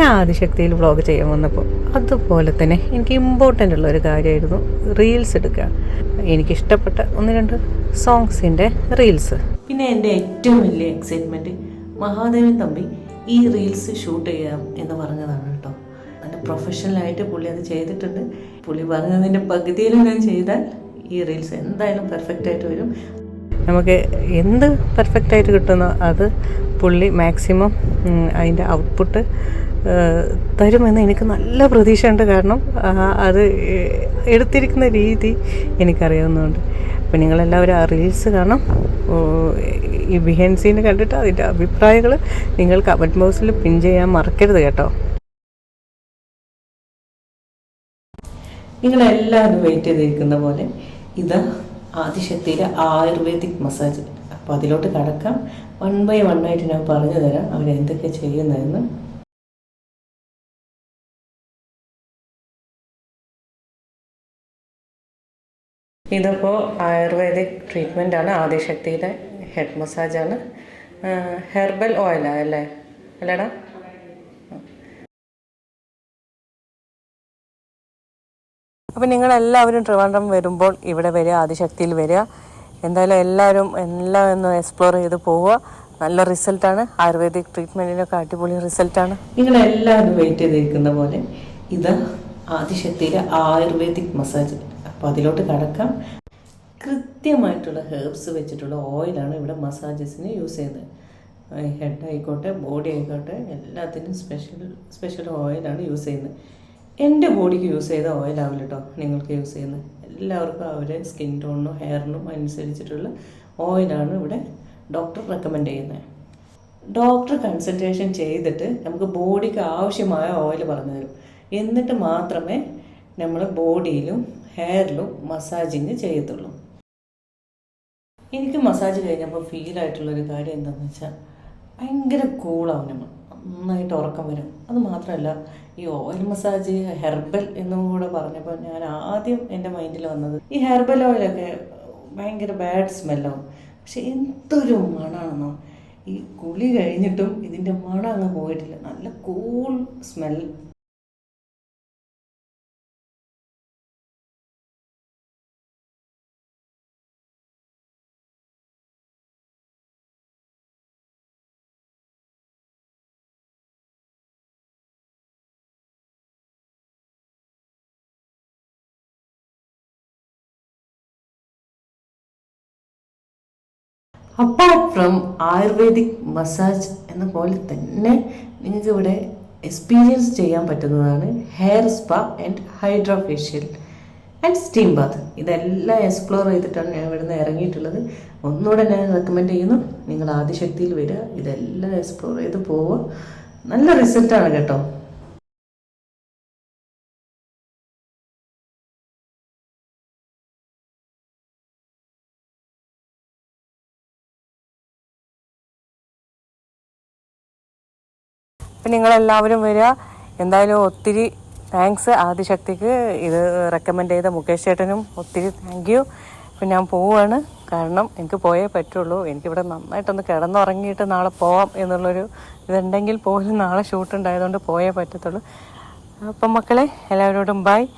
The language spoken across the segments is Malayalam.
ഞാൻ ആദിശക്തിയിൽ വ്ളോഗ് ചെയ്യാൻ വന്നപ്പോൾ അതുപോലെ തന്നെ എനിക്ക് ഇമ്പോർട്ടന്റ് ഉള്ള ഒരു കാര്യമായിരുന്നു റീൽസ് എടുക്കുക എനിക്കിഷ്ടപ്പെട്ട ഒന്ന് രണ്ട് സോങ്സിന്റെ റീൽസ് പിന്നെ എന്റെ ഏറ്റവും വലിയ എക്സൈറ്റ്മെന്റ് മഹാദേവൻ തമ്പി ഈ റീൽസ് ഷൂട്ട് ചെയ്യാം എന്ന് പറഞ്ഞതാണ് കേട്ടോ. നല്ല പ്രൊഫഷണലായിട്ട് പുള്ളി അത് ചെയ്തിട്ടുണ്ട്. പുള്ളി പറഞ്ഞതിന്റെ പകുതിയിലും ഞാൻ ചെയ്താൽ ഈ റീൽസ് എന്തായാലും പെർഫെക്റ്റ് ആയിട്ട് വരും. നമുക്ക് എന്ത് പെർഫെക്റ്റ് ആയിട്ട് കിട്ടുന്നോ അത് പുള്ളി മാക്സിമം അതിന്റെ ഔട്ട്പുട്ട് തരുമെന്ന് എനിക്ക് നല്ല പ്രതീക്ഷയുണ്ട്. കാരണം അത് എടുത്തിരിക്കുന്ന രീതി എനിക്കറിയാവുന്നതുകൊണ്ട്. അപ്പം നിങ്ങളെല്ലാവരും ആ റീൽസ് കാണാം. ഈ ബിഹൈൻഡ് സീൻ കണ്ടിട്ട് അതിന്റെ അഭിപ്രായങ്ങൾ നിങ്ങൾ കമന്റ് ബോക്സിൽ പിൻ ചെയ്യാൻ മറക്കരുത് കേട്ടോ. നിങ്ങളെല്ലാവരും വെയിറ്റ് ചെയ്തിരിക്കുന്ന പോലെ ഇതാ ആദിശക്തിയിലെ ആയുർവേദിക് മസാജ് അപ്പോൾ അതിലോട്ട് കടക്കാം. വൺ ബൈ വൺ ആയിട്ട് ഞാൻ പറഞ്ഞു തരാം അവരെന്തൊക്കെ ചെയ്യുന്നതെന്ന്. ഇതിപ്പോൾ ആയുർവേദിക് ട്രീറ്റ്മെന്റ് ആണ്. ആദിശക്തിയുടെ ഹെഡ് മസാജാണ് ഹെർബൽ ഓയിലാണ് അല്ലേ? അല്ലേടാ? അപ്പം നിങ്ങളെല്ലാവരും ട്രിവാൻഡ്രം വരുമ്പോൾ ഇവിടെ വരിക ആദിശക്തിയിൽ വരിക. എന്തായാലും എല്ലാവരും എല്ലാം ഒന്ന് എക്സ്പ്ലോർ ചെയ്ത് പോവുക. നല്ല റിസൾട്ടാണ് ആയുർവേദിക് ട്രീറ്റ്മെന്റിനൊക്കെ അടിപൊളി റിസൾട്ടാണ് നിങ്ങളെല്ലാവരും വെയിറ്റ് ചെയ്തിരിക്കുന്ന പോലെ ഇത് ആദിശക്തിയിലെ ആയുർവേദിക് മസാജ് അപ്പോൾ അതിലോട്ട് കടക്കാം. കൃത്യമായിട്ടുള്ള ഹെർബ്സ് വെച്ചിട്ടുള്ള ഓയിലാണ് ഇവിടെ മസാജസിന് യൂസ് ചെയ്യുന്നത്. ഹെഡ് ആയിക്കോട്ടെ ബോഡി ആയിക്കോട്ടെ എല്ലാത്തിനും സ്പെഷ്യൽ സ്പെഷ്യൽ ഓയിലാണ് യൂസ് ചെയ്യുന്നത്. എന്റെ ബോഡിക്ക് യൂസ് ചെയ്ത ഓയിലാവില്ല കേട്ടോ നിങ്ങൾക്ക് യൂസ് ചെയ്യുന്നത്. എല്ലാവർക്കും അവരെ സ്കിൻ ടോണിനും ഹെയറിനും അനുസരിച്ചിട്ടുള്ള ഓയിലാണ് ഇവിടെ ഡോക്ടർ റെക്കമെൻഡ് ചെയ്യുന്നത്. ഡോക്ടർ കൺസൾട്ടേഷൻ ചെയ്തിട്ട് നമുക്ക് ബോഡിക്ക് ആവശ്യമായ ഓയിൽ പറഞ്ഞു തരും. എന്നിട്ട് മാത്രമേ നമ്മൾ ബോഡിയിലും ഹെയറിലും മസാജിങ് ചെയ്യത്തുള്ളൂ. എനിക്ക് മസാജ് കഴിഞ്ഞപ്പോൾ ഫീൽ ആയിട്ടുള്ളൊരു കാര്യം എന്താണെന്ന് വെച്ചാൽ ഭയങ്കര കൂളാവും നമ്മൾ നന്നായിട്ട് ഉറക്കം വരും. അത് മാത്രമല്ല ഈ ഓയിൽ മസാജ് ഹെർബൽ എന്നും കൂടെ പറഞ്ഞപ്പോൾ ഞാൻ ആദ്യം എന്റെ മൈൻഡിൽ വന്നത് ഈ ഹെർബൽ ഓയിലൊക്കെ ഭയങ്കര ബാഡ് സ്മെല്ലാവും പക്ഷെ എന്തൊരു മണമാണെന്നോ ഈ കുളി കഴിഞ്ഞിട്ടും ഇതിന്റെ മണം അങ്ങ് പോയിട്ടില്ല. നല്ല cool smell apart from ayurvedic massage എന്ന പോലെ തന്നെ നിങ്ങൾക്ക് ഇവിടെ എക്സ്പീരിയൻസ് ചെയ്യാൻ പറ്റുന്നതാണ് hair spa and hydrofacial and steam bath ഇതെല്ലാം എക്സ്പ്ലോർ ചെയ്തിട്ടാണ് ഞാൻ ഇവിടുന്ന് ഇറങ്ങിയിട്ടുള്ളത്. ഒന്നുകൂടെ ഞാൻ റെക്കമെൻഡ് ചെയ്യുന്നു. നിങ്ങൾ ആദ്യശക്തിയിൽ വരിക. ഇതെല്ലാം എക്സ്പ്ലോർ ചെയ്ത് പോവുക. നല്ല റിസൾട്ടാണ് കേട്ടോ. അപ്പം നിങ്ങളെല്ലാവരും വരിക. എന്തായാലും ഒത്തിരി താങ്ക്സ് ആദിശക്തിക്ക്. ഇത് റെക്കമെൻഡ് ചെയ്ത മുകേഷ് ചേട്ടനും ഒത്തിരി താങ്ക് യു ഇപ്പം ഞാൻ പോവുകയാണ് കാരണം എനിക്ക് പോയേ പറ്റുള്ളൂ. എനിക്കിവിടെ നന്നായിട്ടൊന്ന് കിടന്നുറങ്ങിയിട്ട് നാളെ പോവാം എന്നുള്ളൊരു ഇതുണ്ടെങ്കിൽ പോലും നാളെ ഷൂട്ട് ഉണ്ടായതുകൊണ്ട് പോയേ പറ്റത്തുള്ളൂ. അപ്പം മക്കളെ എല്ലാവരോടും ബൈ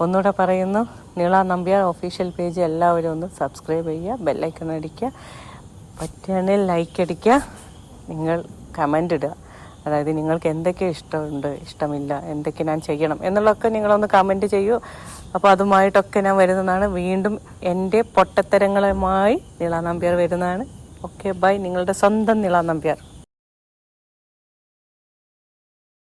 ഒന്നുകൂടെ പറയുന്നു. നീള നമ്പ്യാർ ഒഫീഷ്യൽ പേജ് എല്ലാവരും ഒന്ന് സബ്സ്ക്രൈബ് ചെയ്യുക. ബെല്ലൈക്കൺ അടിക്കുക. പറ്റുകയാണെങ്കിൽ ലൈക്ക് അടിക്കുക. നിങ്ങൾ കമന്റ് ഇടുക. അതായത് നിങ്ങൾക്ക് എന്തൊക്കെ ഇഷ്ടമുണ്ട് ഇഷ്ടമില്ല എന്തൊക്കെ ഞാൻ ചെയ്യണം എന്നുള്ളതൊക്കെ നിങ്ങളൊന്ന് കമന്റ് ചെയ്യൂ. അപ്പോൾ അതുമായിട്ടൊക്കെ ഞാൻ വരുന്നതാണ്. വീണ്ടും എന്റെ പൊട്ടത്തരങ്ങളുമായി നിള നമ്പ്യാർ വരുന്നതാണ്. ഓക്കെ ബൈ നിങ്ങളുടെ സ്വന്തം നിള നമ്പ്യാർ.